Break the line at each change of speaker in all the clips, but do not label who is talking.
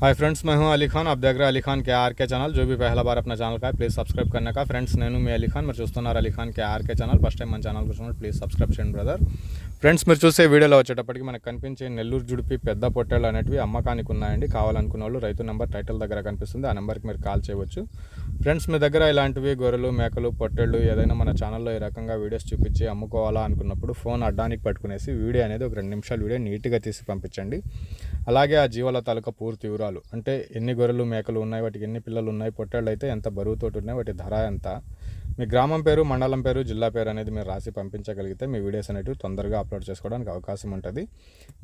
Hi friends मैं हूं अली खान आप देख रहे हैं अली खान के आर के ఛానల్ जो भी पहला बार अपना ఛానల్ का है ప్లీజ్ సబ్స్క్రైబ్ करने का ఫ్రెండ్స్ నేను మీ అలీ ఖాన్ మీరు చూస్తున్నారు Ali Khan K RK channel first time మన ఛానల్ చూస్తున్నారు ప్లీజ్ సబ్స్క్రైబ్ చేయండి బ్రదర్ ఫ్రెండ్స్ మీరు చూసే వీడియోలో వచ్చేటప్పటికి మనకు కనిపించే నెల్లూరు జుడిపి పెద్ద పొట్టేళ్ళు అనేటివి అమ్మకానికి ఉన్నాయండి కావాలనుకున్న వాళ్ళు రైతు నెంబర్ టైటిల్ దగ్గర కనిపిస్తుంది ఆ నెంబర్కి మీరు కాల్ చేయవచ్చు ఫ్రెండ్స్ మీ దగ్గర ఇలాంటివి గొర్రెలు మేకలు పొట్టేళ్ళు ఏదైనా మన ఛానల్లో ఈ రకంగా వీడియోస్ చూపించి అమ్ముకోవాలా అనుకున్నప్పుడు ఫోన్ అడ్డానికి పట్టుకునేసి వీడియో అనేది ఒక రెండు నిమిషాలు వీడియో నీట్గా తీసి పంపించండి అలాగే ఆ జీవాల తాలూకా పూర్తి వివరాలు అంటే ఎన్ని గొర్రెలు మేకలు ఉన్నాయి వాటికి ఎన్ని పిల్లలు ఉన్నాయి పొట్టేళ్ళు అయితే ఎంత బరువుతోటి ఉన్నాయి వాటి ధర ఎంత? మీ గ్రామం పేరు మండలం పేరు జిల్లా పేరు అనేది మీరు రాసి పంపించగలిగితే మీ వీడియోస్ అనేటివి తొందరగా అప్లోడ్ చేసుకోవడానికి అవకాశం ఉంటుంది.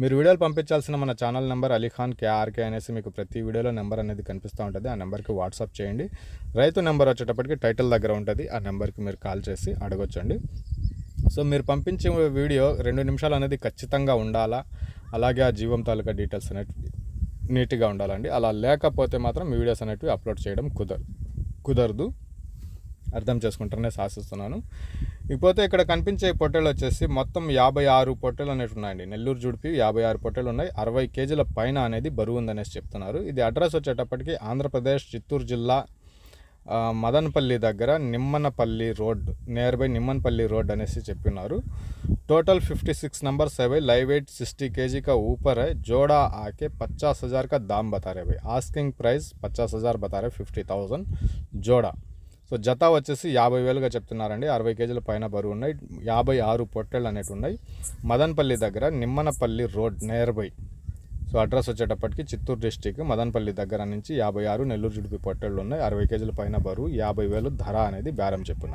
మీరు వీడియోలు పంపించాల్సిన మన ఛానల్ నెంబర్ అలీఖాన్ కేఆర్కే అనేసి మీకు ప్రతి వీడియోలో నెంబర్ అనేది కనిపిస్తూ ఉంటుంది. ఆ నెంబర్కి వాట్సాప్ చేయండి. రైతు నెంబర్ వచ్చేటప్పటికి టైటిల్ దగ్గర ఉంటుంది. ఆ నెంబర్కి మీరు కాల్ చేసి అడగొచ్చండి. సో మీరు పంపించే వీడియో రెండు నిమిషాలు అనేది ఖచ్చితంగా ఉండాలా? అలాగే ఆ జీవం తాలూకా డీటెయిల్స్ అనేవి నీట్గా ఉండాలండి. అలా లేకపోతే మాత్రం మీ వీడియోస్ అనేటివి అప్లోడ్ చేయడం కుదరదు కుదరదు. అర్థం చేసుకుంటారనే ఆశిస్తున్నాను. ఇకపోతే ఇక్కడ కనిపించే పొట్టెలు వచ్చేసి మొత్తం యాభై ఆరు పొట్టెలు అనేవి ఉన్నాయండి. నెల్లూరు జుడిపి యాభై ఆరు పొట్టెలు ఉన్నాయి. అరవై కేజీల పైన అనేది బరువు ఉందనేసి చెప్తున్నారు. ఇది అడ్రస్ వచ్చేటప్పటికి ఆంధ్రప్రదేశ్ చిత్తూరు జిల్లా మదనపల్లి దగ్గర Nimmanapalli road near by Nimmanapalli road అనేసి చెప్పినారు टोटल 56 नंबर से भाई लाइव वेट 60 केजी का ऊपर है जोड़ा आके पचास हज़ार का दाम बता रहे भाई आस्किंग प्राइस पचास हज़ार बता रहे ఫిఫ్టీ థౌజండ్ జోడా సో జత వచ్చేసి యాభై వేలుగా చెప్తున్నారండి అరవై కేజీల పైన బరువు ఉన్నాయి యాభై ఆరు పొట్టేళ్ళు అనేవి ఉన్నాయి మదనపల్లి దగ్గర Nimmanapalli road near by so address వచ్చేటప్పటికి చిత్తూరు డిస్టిక్ మదనపల్లి దగ్గర నుంచి యాభై ఆరు నెల్లూరు జుడిపి పొట్టేళ్ళు ఉన్నాయి. అరవై కేజీల పైన బరువు యాభై వేలు ధర అనేది బేరం చెప్పున్నారు